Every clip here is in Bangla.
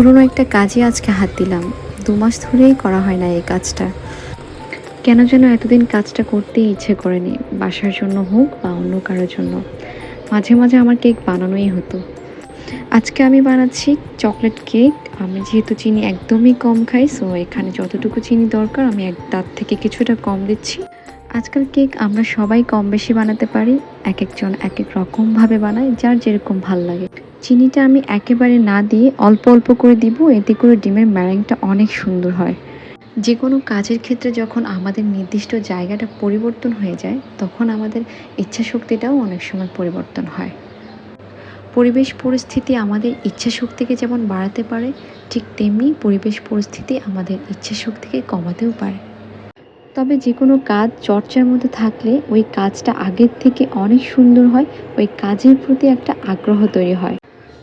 পুরনো একটা কাজে আজকে হাত দিলাম। দু মাস ধরেই করা হয় না এই কাজটা। কেন যেন এতদিন কাজটা করতে ইচ্ছে করেনি, বাসার জন্য হোক বা অন্য কারোর জন্য। মাঝে মাঝে আমার কেক বানানোই হতো। আজকে আমি বানাচ্ছি চকলেট কেক। আমি যেহেতু চিনি একদমই কম খাই সো এখানে যতটুকু চিনি দরকার, আমি এক তার থেকে কিছুটা কম দিচ্ছি। আজকাল কেক আমরা সবাই কম বেশি বানাতে পারি এক একজন এক এক রকমভাবে বানায়, যার যেরকম ভালো লাগে। চিনিটা আমি একেবারে না দিয়ে অল্প অল্প করে দিব, এতে করে ডিমের ম্যারেংটা অনেক সুন্দর হয়। যে কোনো কাজের ক্ষেত্রে যখন আমাদের নির্দিষ্ট জায়গাটা পরিবর্তন হয়ে যায়, তখন আমাদের ইচ্ছা শক্তিটাও অনেক সময় পরিবর্তন হয়। পরিবেশ পরিস্থিতি আমাদের ইচ্ছা শক্তিকে যেমন বাড়াতে পারে, ঠিক তেমনি পরিবেশ পরিস্থিতি আমাদের ইচ্ছা শক্তিকে কমাতেও পারে। তবে যে কোনো কাজ চর্চার মধ্যে থাকলে ওই কাজটা আগের থেকে অনেক সুন্দর হয়, ওই কাজের প্রতি একটা আগ্রহ তৈরি হয়।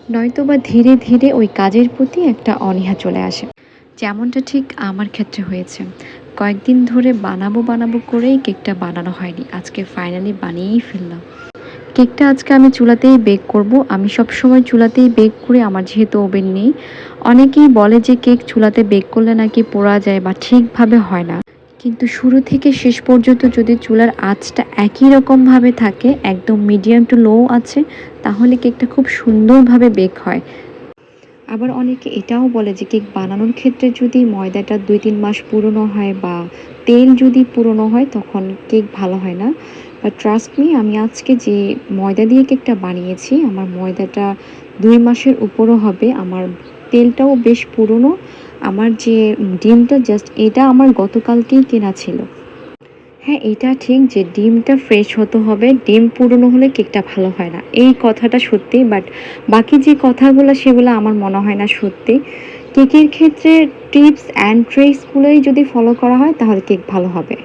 নয়তো বা ধীরে ধীরে ওই কাজের প্রতি একটা অনীহা চলে আসে। যেমনটা ঠিক আমার ক্ষেত্রে হয়েছে। কয়েকদিন ধরে বানাবো বানাবো করেই কেকটা বানানো হয়নি। আজকে ফাইনালি বানিয়েই ফেললাম। কেকটা আজকে আমি চুলাতেই বেক করব। আমি সব সময় চুলাতেই বেক করে, আমার যেহেতু ওভেন নেই। অনেকেই বলে যে কেক চুলাতে বেক করলে নাকি পোড়া যায় বা ঠিকভাবে হয় না। কিন্তু শুরু থেকে শেষ পর্যন্ত যদি চুলার আঁচটা একই রকমভাবে থাকে, একদম মিডিয়াম টু লো আছে, তাহলে কেকটা খুব সুন্দরভাবে বেক হয়। আবার অনেকে এটাও বলে যে কেক বানানোর ক্ষেত্রে যদি ময়দাটা দুই তিন মাস পুরনো হয় বা তেল যদি পুরনো হয়, তখন কেক ভালো হয় না। বাট ট্রাস্ট মি আমি আজকে যে ময়দা দিয়ে কেকটা বানিয়েছি, আমার ময়দাটা দুই মাসের উপরও হবে, আমার তেলটাও বেশ পুরনো। আমার যে ডিমটা জাস্ট এটা আমার গতকালকেই কেনা ছিল। হ্যাঁ এটা ঠিক যে ডিমটা ফ্রেশ হতে হবে, ডিম পুরনো হলে কেকটা ভালো হয় না। এই কথাটা সত্যি বাট বাকি যে কথাগুলো সেগুলো আমার মনে হয় না সত্যি। কেকের ক্ষেত্রে টিপস অ্যান্ড ট্রিক্সগুলোই যদি ফলো করা হয়, তাহলে কেক ভালো হবে।